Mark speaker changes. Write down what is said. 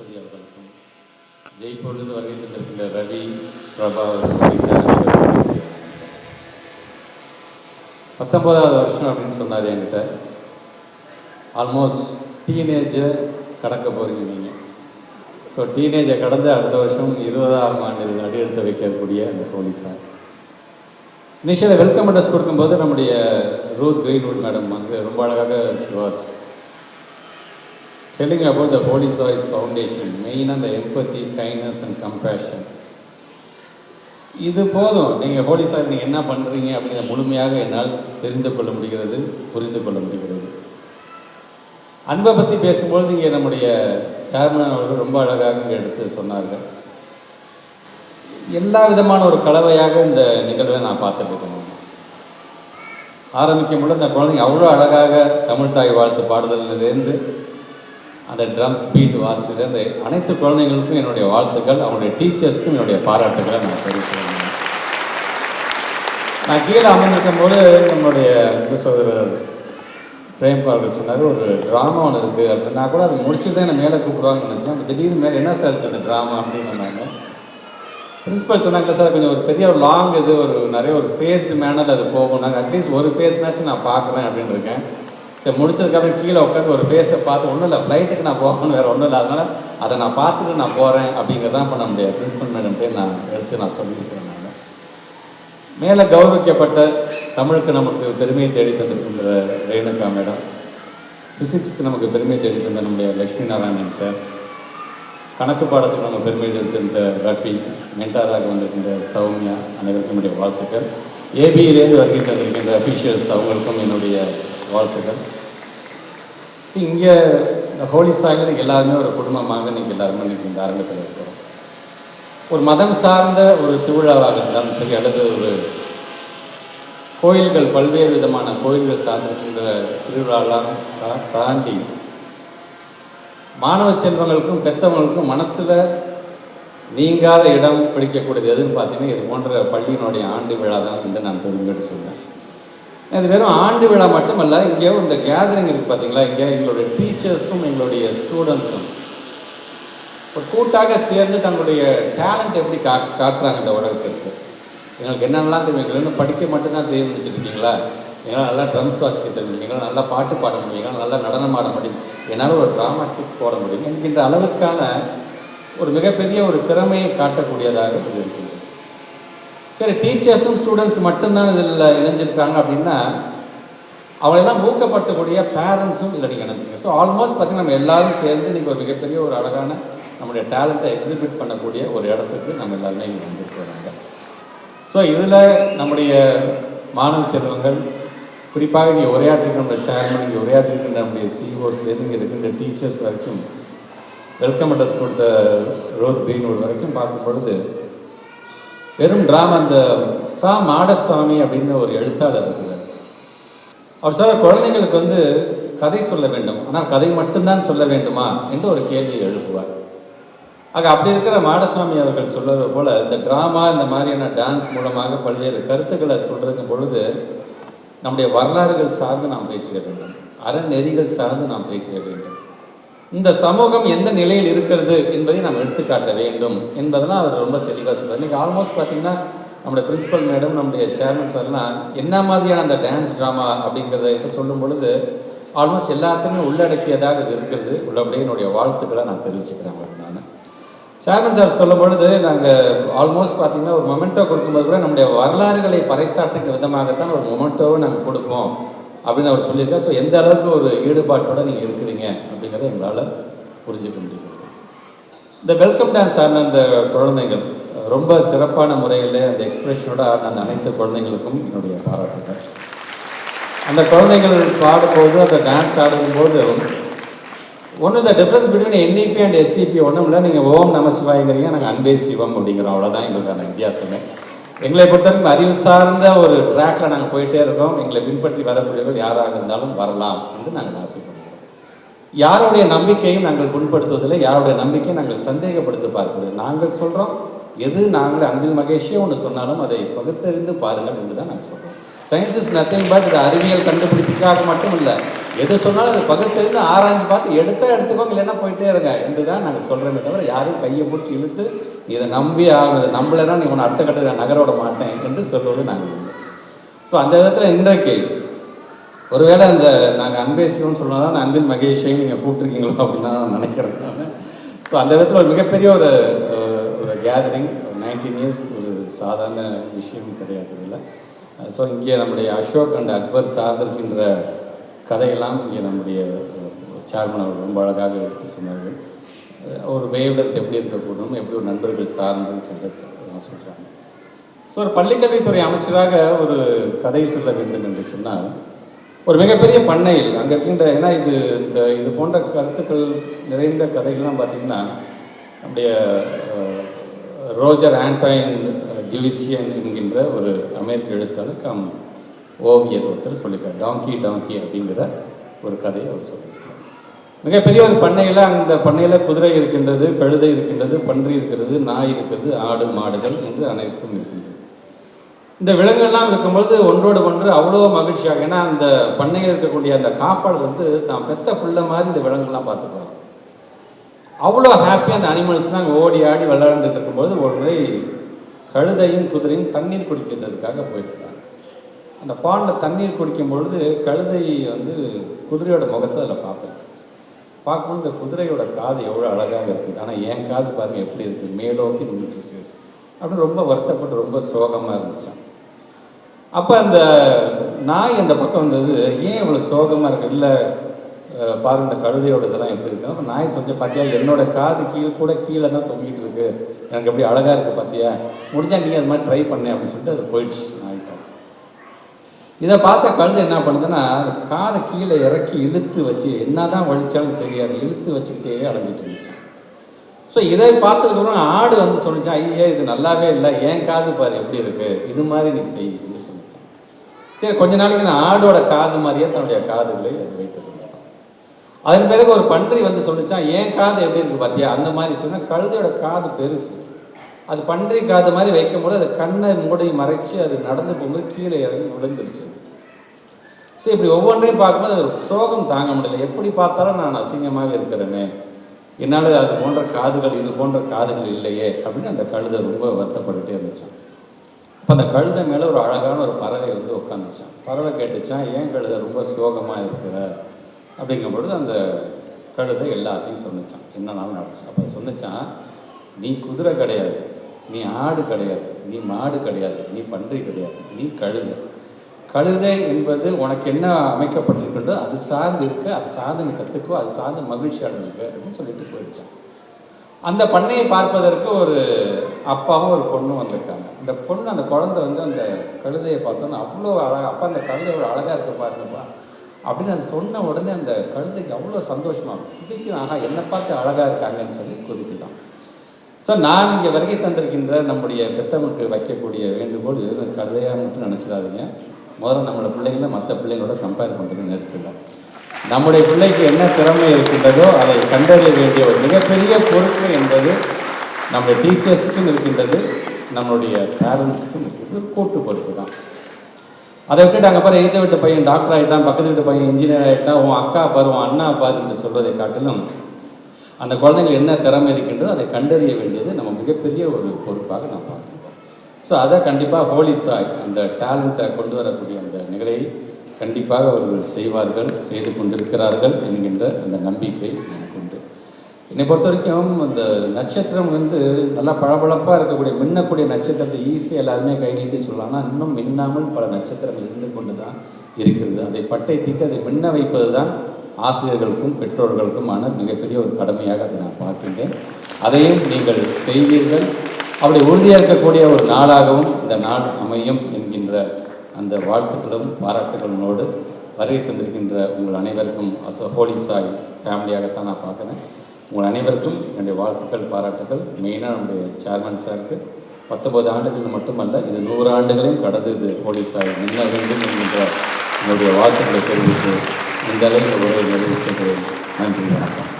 Speaker 1: சரஸ்வதி அவர்களுக்கும் ஜெய்ப்பூர்லேருந்து வருகை தந்திருக்கின்ற ரவி பிரபா பத்தொன்பதாவது வருஷம் அப்படின்னு சொன்னார் என்கிட்ட. ஆல்மோஸ்ட் டீனேஜை கடக்க போகிறீங்க நீங்கள் ஸோ டீனேஜை கடந்து அடுத்த வருஷம் இருபதாம் ஆண்டு அடியெடுத்து வைக்கக்கூடிய அந்த போலீஸார் இனிஷியலாக வெல்கம் அட்ரஸ் கொடுக்கும்போது நம்முடைய ரூத் கிரீன்வுட் மேடம் வந்து ரொம்ப அழகாக she was telling about the holy choice foundation மெயினாக அந்த எம்பத்தி கைண்ட்னஸ் அண்ட் கம்பேஷன் இது போதும். நீங்கள் ஹோலி சாய் நீங்கள் என்ன பண்ணுறீங்க அப்படிங்கிற முழுமையாக என்னால் தெரிந்து கொள்ள முடிகிறது புரிந்து கொள்ள முடிகிறது. அன்பை பற்றி பேசும்பொழுது இங்கே நம்முடைய சேர்மன் அவர்கள் ரொம்ப அழகாக இங்கே எடுத்து சொன்னார்கள். எல்லா விதமான ஒரு கலவையாக இந்த நிகழ்வை நான் பார்த்துட்டு இருக்கேன். ஆரம்பிக்கும் பொழுது அந்த குழந்தைங்க அவ்வளோ அழகாக தமிழ் தாய் வாழ்த்து பாடுதலிலிருந்து அந்த ட்ரம்ஸ் பீட் வாசிச்சது அந்த அனைத்து குழந்தைங்களுக்கும் என்னுடைய வாழ்த்துக்கள் அவனுடைய டீச்சர்ஸ்க்கும் என்னுடைய பாராட்டுகளை நான் தெரிவிச்சிருந்தேன் நான் கீழே அமர்ந்திருக்கும் போது நம்முடைய அன்பு சகோதரர் பிரேம் அவர்கள் சொன்னார் ஒரு ட்ராமா ஒன்று இருக்குது அப்படின்னு நான் கூட அது முடிச்சுட்டு தான் என்னை மேலே கூப்பிடுவாங்கன்னு நினச்சேன். திடீர்னு மேலே என்ன சார் அந்த ட்ராமா அப்படின்னு சொன்னாங்க. பிரின்ஸிபல் சொன்னாங்களே சார் கொஞ்சம் ஒரு பெரிய ஒரு லாங் இது ஒரு நிறைய ஒரு ஃபேஸ்டு மேனர் அது போகும் நாங்கள் அட்லீஸ்ட் ஒரு ஃபேஸ்னாச்சும் நான் பார்க்குறேன் அப்படின்னு இருக்கேன். சரி முடிச்சதுக்கப்புறம் கீழே உட்காந்து ஒரு ஃபேஸை பார்த்து ஒன்றும் இல்லை ஃப்ளைட்டுக்கு நான் போகணும் வேறு ஒன்றும் இல்லை. அதனால் அதை நான் பார்த்துட்டு நான் போகிறேன் அப்படிங்கிறதான் பண்ண முடியாது. மேடம் பேர் நான் எடுத்து நான் சொல்லியிருக்கிறேன் நான். மேலே கௌரவிக்கப்பட்ட தமிழுக்கு நமக்கு பெருமையை தேடி தந்திருக்கின்ற ரேணுகா மேடம் ஃபிசிக்ஸ்க்கு நமக்கு பெருமையை தேடி தந்த நம்முடைய லக்ஷ்மி நாராயணன் சார் கணக்கு பாடத்துக்கு நம்ம பெருமை எடுத்திருந்த ரஃபி மென்டாராக வந்திருக்கின்ற சௌமியா அனைவருக்கும் என்னுடைய வாழ்த்துக்கள். ஏபியிலேருந்து வருகை தந்திருக்கின்ற அஃபீஷியல்ஸ் அவங்களுக்கும் என்னுடைய வாழ்த்துக்கள். ஸோ இங்கே இந்த ஹோலி சாயில் எல்லாருமே ஒரு குடும்பமாக நீங்கள் எல்லாருமே நீங்கள் இந்த அரங்கத்தில் இருக்கிறோம். ஒரு மதம் சார்ந்த ஒரு திருவிழாவாக இருந்தாலும் சரி அல்லது ஒரு கோயில்கள் பல்வேறு விதமான கோயில்கள் சார்ந்திருக்கின்ற திருவிழாலாம் தாண்டி மாணவ செல்வங்களுக்கும் பெத்தவங்களுக்கும் மனசில் நீங்காத இடம் பிடிக்கக்கூடியது எதுன்னு பார்த்தீங்கன்னா இது போன்ற பள்ளியினுடைய ஆண்டு விழா தான் என்று நான் பெருமையோடு சொன்னேன் இது வெறும் ஆண்டு விழா மட்டுமல்ல இங்கே இந்த கேதரிங் இருக்குது பார்த்தீங்களா இங்கே எங்களுடைய டீச்சர்ஸும் எங்களுடைய ஸ்டூடெண்ட்ஸும் ஒரு கூட்டாக சேர்ந்து தங்களுடைய டேலண்ட் எப்படி கா காட்டுறாங்க இந்த உலகத்திற்கு. எங்களுக்கு என்னென்னலாம் தெரியும்? எங்களுக்கு இன்னும் படிக்க மட்டும்தான் தெரியும் வச்சுருக்கீங்களா எங்களால் நல்லா ட்ரம்ஸ் வாசிக்க தெரியும். எங்களால் நல்லா பாட்டு பாட முடியும். எங்களால் நல்லா நடனம் ஆட முடியும். என்னால் ஒரு ட்ராமா கிட் போட முடியும். என்கின்ற அளவுக்கான ஒரு மிகப்பெரிய ஒரு திறமையை காட்டக்கூடியதாக இது இருக்குது சரி டீச்சர்ஸும் ஸ்டூடெண்ட்ஸ் மட்டும்தான் இதில் இணைஞ்சிருக்காங்க அப்படின்னா அவங்களெல்லாம் ஊக்கப்படுத்தக்கூடிய பேரண்ட்ஸும் இதில் நீங்கள் இணைஞ்சிருக்கீங்க. ஸோ ஆல்மோஸ்ட் பார்த்தீங்கன்னா நம்ம எல்லாரும் சேர்ந்து நீங்கள் ஒரு மிகப்பெரிய ஒரு அழகான நம்முடைய டேலண்ட்டை எக்ஸிபிட் பண்ணக்கூடிய ஒரு இடத்துக்கு நம்ம எல்லாருமே இங்கே வந்துருக்கிறாங்க ஸோ இதில் நம்முடைய மாணவ செல்வங்கள் குறிப்பாக இங்கே உரையாற்றிருக்கின்ற சேர்மன் இங்கே உரையாற்றிருக்கின்ற நம்முடைய சிஇஓஸ்லேருந்து இங்கே இருக்கின்ற டீச்சர்ஸ் வரைக்கும் வெல்கம் அட்ரஸ் கொடுத்த ரோத் கிரீன்வுட் வரைக்கும் பார்க்கும் பொழுது வெறும் ட்ராமா அந்த சா மாடசுவாமி அப்படின்னு ஒரு எழுத்தாளர் இருக்கிறார் அவர் சொல்ற குழந்தைங்களுக்கு வந்து கதை சொல்ல வேண்டும். ஆனால் கதை மட்டும்தான் சொல்ல வேண்டுமா என்று ஒரு கேள்வியை எழுப்புவார். ஆக அப்படி இருக்கிற மாடசாமி அவர்கள் சொல்வது போல் இந்த ட்ராமா இந்த மாதிரியான டான்ஸ் மூலமாக பல்வேறு கருத்துக்களை சொல்கிறது பொழுது நம்முடைய வரலாறுகள் சார்ந்து நாம் பேசிட வேண்டும். அறநெறிகள் சார்ந்து நாம் பேசிட வேண்டும். இந்த சமூகம் எந்த நிலையில் இருக்கிறது என்பதை நாம் எடுத்துக்காட்ட வேண்டும் என்பதெல்லாம் அவர் ரொம்ப தெளிவாக சொல்றார். இன்றைக்கி ஆல்மோஸ்ட் பார்த்தீங்கன்னா நம்முடைய பிரின்சிபல் மேடம் நம்முடைய சேர்மன் சார்லாம் என்ன மாதிரியான அந்த டான்ஸ் ட்ராமா அப்படிங்கிறத என்று சொல்லும் பொழுது ஆல்மோஸ்ட் எல்லாத்தையுமே உள்ளடக்கியதாக இது இருக்கிறது. உள்ளபடியே என்னுடைய வாழ்த்துக்களை நான் தெரிவிச்சுக்கிறேன் அவருக்கு நான். சேர்மன் சார் சொல்லும் பொழுது நாங்கள் ஆல்மோஸ்ட் பார்த்தீங்கன்னா ஒரு மொமெண்ட்டோ கொடுக்கும்போது கூட நம்முடைய வரலாறுகளை பறைசாற்றுகிற விதமாகத்தான் ஒரு மொமெண்ட்டோவை நாங்கள் கொடுப்போம். அப்படின்னு அவர் சொல்லியிருக்கார் ஸோ எந்த அளவுக்கு ஒரு ஈடுபாட்டோட நீங்கள் இருக்கிறீங்க அப்படிங்கிறத எங்களால் புரிஞ்சுக்க முடியும் இந்த வெல்கம் டான்ஸ் ஆடின அந்த குழந்தைகள் ரொம்ப சிறப்பான முறையில் அந்த எக்ஸ்பிரஷனோட ஆடின அந்த அனைத்து குழந்தைங்களுக்கும் என்னுடைய பாராட்டுகள். அந்த குழந்தைகள் பாடும்போது அந்த டான்ஸ் ஆடும்போது ஒன்று இந்த difference between NEP and SCP ஒன்றும் இல்லை. நீங்கள் ஓம் நம சிவாய்ங்கிறீங்க. நாங்கள் அன்பே சிவம் அப்படிங்கிறோம் அவ்வளோதான் எங்களுக்கான வித்தியாசமே. எங்களை பொறுத்தவரைக்கும் அறிவு சார்ந்த ஒரு ட்ராக்ல நாங்கள் போயிட்டே இருக்கோம். எங்களை பின்பற்றி வரக்கூடியவர்கள் யாராக இருந்தாலும் வரலாம் என்று நாங்கள் ஆசைப்படுகிறோம். யாருடைய நம்பிக்கையும் நாங்கள் புண்படுத்துவதில்லை. யாருடைய நம்பிக்கையை நாங்கள் சந்தேகப்படுத்தி பார்ப்பது நாங்கள் சொல்கிறோம் எது நாங்கள் அன்பில் மகேஷே ஒன்று சொன்னாலும் அதை பகுத்தறிந்து பாருங்கள் என்று தான் நாங்கள் சொல்கிறோம் சயின்ஸ் இஸ் நத்திங் பட் இது அறிவியல் கண்டுபிடிப்புக்காக மட்டும் இல்லை எது சொன்னாலும் அது பகுத்தறிந்து ஆராய்ஞ்சு பார்த்து எடுத்தா எடுத்துக்கோங்க இல்லைன்னா போயிட்டே இருங்க. என்று தான் நாங்கள் சொல்கிறோமே தவிர யாரும் கையை பிடிச்சி இழுத்து இதை நம்பி ஆகுது நம்பலைன்னா நீ உன்னை அடுத்த கட்டத்தில் நான் நகர விட மாட்டேன் என்று சொல்வது நாங்கள் இல்லை. ஸோ அந்த விதத்தில் இன்றைக்கு ஒருவேளை அந்த நாங்கள் அன்பே சிவன் சொன்னால் அந்த அன்பின் மகேஷையும் நீங்கள் கூப்பிட்ருக்கீங்களோ அப்படின்னு தான் நான் நினைக்கிறேன் நான். ஸோ அந்த விதத்தில் ஒரு மிகப்பெரிய ஒரு ஒரு கேதரிங் நைன்டீன் இயர்ஸ் ஒரு சாதாரண விஷயம் கிடையாது இதில். ஸோ இங்கே நம்முடைய அசோக் அண்ட் அக்பர் சார்ந்திருக்கின்ற கதையெல்லாம் இங்கே நம்முடைய சேர்மன் அவர்கள் ரொம்ப அழகாக எடுத்து சொன்னார்கள். ஒரு வேவ்லென்த் எப்படி இருக்கக்கூடும் எப்படி ஒரு நண்பர்கள் சார்ந்து கண்ட சொல்கிறாங்க ஸோ ஒரு பள்ளிக்கல்வித்துறை அமைச்சராக ஒரு கதை சொல்ல வேண்டும் என்று சொன்னால் ஒரு மிகப்பெரிய பண்ணையில் அங்கே இருக்கின்ற ஏன்னா இது இந்த இது போன்ற கருத்துக்கள் நிறைந்த கதைகள்லாம் பார்த்திங்கன்னா நம்முடைய ரோஜர் ஆண்டைன் டிவிசியன் என்கின்ற ஒரு அமெரிக்க எழுத்தாளர் கம் ஓவியர் ஒருத்தர் சொல்லியிருக்கார். டாங்கி டாங்கி அப்படிங்கிற ஒரு கதையை அவர் சொல்லியிருக்கார். மிகப்பெரிய ஒரு பண்ணையில் அந்த பண்ணையில் குதிரை இருக்கின்றது கழுதை இருக்கின்றது பன்றி இருக்கிறது நாய் இருக்கிறது ஆடு மாடுகள் என்று அனைத்தும் இருக்கின்றது. இந்த விலங்குகள்லாம் இருக்கும்பொழுது ஒன்றோடு ஒன்று அவ்வளோ மகிழ்ச்சியாக ஏன்னா அந்த பண்ணையில் இருக்கக்கூடிய அந்த காப்பாளர் வந்து தான் பெத்த பிள்ளை மாதிரி இந்த விலங்குகள்லாம் பார்த்துக்குவாங்க அவ்வளோ ஹாப்பியாக அந்த அனிமல்ஸ்லாம் ஓடி ஆடி விளையாண்டுட்டு இருக்கும்போது ஒரு முறை கழுதையும் குதிரையும் தண்ணீர் குடிக்கிறதுக்காக போயிருக்கிறாங்க. அந்த பாண்டில் தண்ணீர் குடிக்கும் பொழுது கழுதை வந்து குதிரையோட முகத்தை அதில் பார்த்துருக்கு. பார்க்கும்போது இந்த குதிரையோட காது எவ்வளோ அழகாக இருக்குது. ஆனால் என் காது பாருங்க எப்படி இருக்குது மேலோக்கி நின்றுட்டுருக்கு அப்படின்னு ரொம்ப வருத்தப்பட்டு ரொம்ப சோகமாக இருந்துச்சான் அப்போ அந்த நாய் அந்த பக்கம் வந்தது. ஏன் இவ்வளோ சோகமாக இருக்கு? இல்லை பாரு பாருங்க இந்த கழுதையோட இதெல்லாம் எப்படி இருக்கு? அப்போ நாய் சொல்லி பார்த்தியா என்னோட காது கீழே கூட கீழே தான் தொங்கிட்டு இருக்கு. எனக்கு எப்படி அழகாக இருக்குது பார்த்தியா முடிஞ்சால் நீ அது மாதிரி ட்ரை பண்ணேன் அப்படின்னு சொல்லிட்டு அது போயிடுச்சு. இதை பார்த்த கழுதை என்ன பண்ணுதுன்னா காதை கீழே இறக்கி இழுத்து வச்சு என்னதான் வலிச்சாலும் சரி அதை இழுத்து வச்சுக்கிட்டே அலைஞ்சிட்டு இருந்துச்சான் ஸோ இதை பார்த்ததுக்கப்புறம் ஆடு வந்து சொல்லிச்சான் ஐயா இது நல்லாவே இல்லை ஏன் காது பாரு எப்படி இருக்கு? இது மாதிரி நீ செய் என்று சொல்லிச்சான் சரி கொஞ்ச நாளைக்கு இந்த ஆடோட காது மாதிரியே தன்னுடைய காதுகளை அது வைத்து அதன் பிறகு ஒரு பன்றி வந்து சொல்லிச்சான் ஏன் காது எப்படி இருக்கு பார்த்தியா அந்த மாதிரி சொன்னால் கழுதையோட காது பெருசு. அது பன்றி காது மாதிரி வைக்கும்போது அது கண்ணை மூடி மறைச்சு அது நடந்து போகும்போது கீழே இறங்கி விழுந்துருச்சு. ஸோ இப்படி ஒவ்வொன்றையும் பார்க்கும்போது அது சோகம் தாங்க முடியல. எப்படி பார்த்தாலும் நான் அசிங்கமாக இருக்கிறேனே. என்னால் அது போன்ற காதுகள் இது போன்ற காதுகள் இல்லையே அப்படின்னு அந்த கழுதை ரொம்ப வருத்தப்பட்டுட்டே இருந்துச்சான் அப்போ அந்த கழுதை மேலே ஒரு அழகான ஒரு பறவை வந்து உட்காந்துச்சான் பறவை கேட்டுச்சான் ஏன் கழுதை ரொம்ப சோகமாக இருக்கிற? அப்படிங்கும் பொழுது அந்த கழுதை எல்லாத்தையும் சொன்னிச்சான் என்னன்னாலும் நடந்துச்சு. அப்போ சொன்னிச்சான் நீ குதிரை கிடையாது. நீ ஆடு கிடையாது நீ மாடு கிடையாது நீ பன்றி கிடையாது நீ கழுதை. கழுதை என்பது உனக்கு என்ன அமைக்கப்பட்டிருக்கின்றோ அது சார்ந்து இருக்க அது சார்ந்து நீ கற்றுக்கோ அது சார்ந்து மகிழ்ச்சி அடைஞ்சிருக்க அப்படின்னு சொல்லிட்டு போயிடுச்சான். அந்த பண்ணையை பார்ப்பதற்கு ஒரு அப்பாவும் ஒரு பொண்ணும் வந்திருக்காங்க. அந்த பொண்ணு அந்த குழந்தை வந்து அந்த கழுதையை பார்த்தோன்னா அவ்வளோ அழகாக அப்பா அந்த கழுதை ஒரு அழகாக இருக்க பாருங்கப்பா அப்படின்னு அது சொன்ன உடனே அந்த கழுதைக்கு அவ்வளோ சந்தோஷமாக குதிக்கு ஆஹா என்னை பார்த்து அழகாக இருக்காங்கன்னு சொல்லி குதிக்குதான். ஸோ நான் இங்கே வருகை தந்திருக்கின்ற நம்முடைய பெத்தவனுக்கு வைக்கக்கூடிய வேண்டுகோள் எதுவும் கழுதையாக மட்டும் நினச்சிடாதீங்க. முதல்ல நம்மளோட பிள்ளைங்கள மற்ற பிள்ளைங்களோட கம்பேர் பண்ணுறது நிறுத்துங்க. நம்முடைய பிள்ளைக்கு என்ன திறமை இருக்கின்றதோ அதை கண்டறிய வேண்டிய ஒரு மிகப்பெரிய பொறுப்பு என்பது நம்முடைய டீச்சர்ஸுக்கும் இருக்கின்றது நம்மளுடைய பேரண்ட்ஸுக்கும் இருக்குது ஒரு கூட்டு பொறுப்பு தான். அதை விட்டுட்டு அங்கே பாரு எய்த்த வீட்டு பையன் டாக்டர் ஆகிட்டான் பக்கத்து வீட்டு பையன் இன்ஜினியர் ஆகிட்டான் உன் அக்கா பாரு உன் அண்ணா பாரு என்று சொல்வதை காட்டிலும் அந்த குழந்தைங்க என்ன திறமை இருக்கின்றதோ அதை கண்டறிய வேண்டியது நம்ம மிகப்பெரிய ஒரு பொறுப்பாக நான் பார்க்குறோம் ஸோ அதை கண்டிப்பாக ஹோலி சாய் அந்த டேலண்ட்டை கொண்டு வரக்கூடிய அந்த நிகழ்வை கண்டிப்பாக அவர்கள் செய்வார்கள் செய்து கொண்டிருக்கிறார்கள் என்கின்ற அந்த நம்பிக்கை எனக்கு உண்டு. என்னை பொறுத்த வரைக்கும் அந்த நட்சத்திரம் வந்து நல்லா பளபளப்பாக இருக்கக்கூடிய மின்னக்கூடிய நட்சத்திரத்தை ஈஸியாக எல்லாருமே கை நீட்டி சொல்லலாம். ஆனால் இன்னும் மின்னாமல் பல நட்சத்திரங்கள் இருந்து கொண்டு தான் இருக்கிறது. அதை பட்டை தீட்டு அதை மின்ன வைப்பது தான் ஆசிரியர்களுக்கும் பெற்றோர்களுக்குமான மிகப்பெரிய ஒரு கடமையாக அதை நான் பார்க்கின்றேன். அதையும் நீங்கள் செய்வீர்கள். அப்படி உறுதியாக இருக்கக்கூடிய ஒரு நாளாகவும் இந்த நாள் அமையும் என்கின்ற அந்த வாழ்த்துக்களும் பாராட்டுகளோடு வருகை தந்திருக்கின்ற உங்கள் அனைவருக்கும் அஸ் ஹோலி சாய் ஃபேமிலியாகத்தான் நான் பார்க்குறேன். உங்கள் அனைவருக்கும் என்னுடைய வாழ்த்துக்கள் பாராட்டுகள் மெயினாக நம்முடைய சேர்மன் சாருக்கு பத்தொன்பது ஆண்டுகள் மட்டுமல்ல இது நூறு ஆண்டுகளையும் கடந்து இது ஹோலி சாய் முன்ன வேண்டும் என்கின்ற உங்களுடைய வாழ்த்துக்களை தெரிவித்து இந்த அளவில் உரையை நிறைவு செய்கிறேன் நன்றி வணக்கம்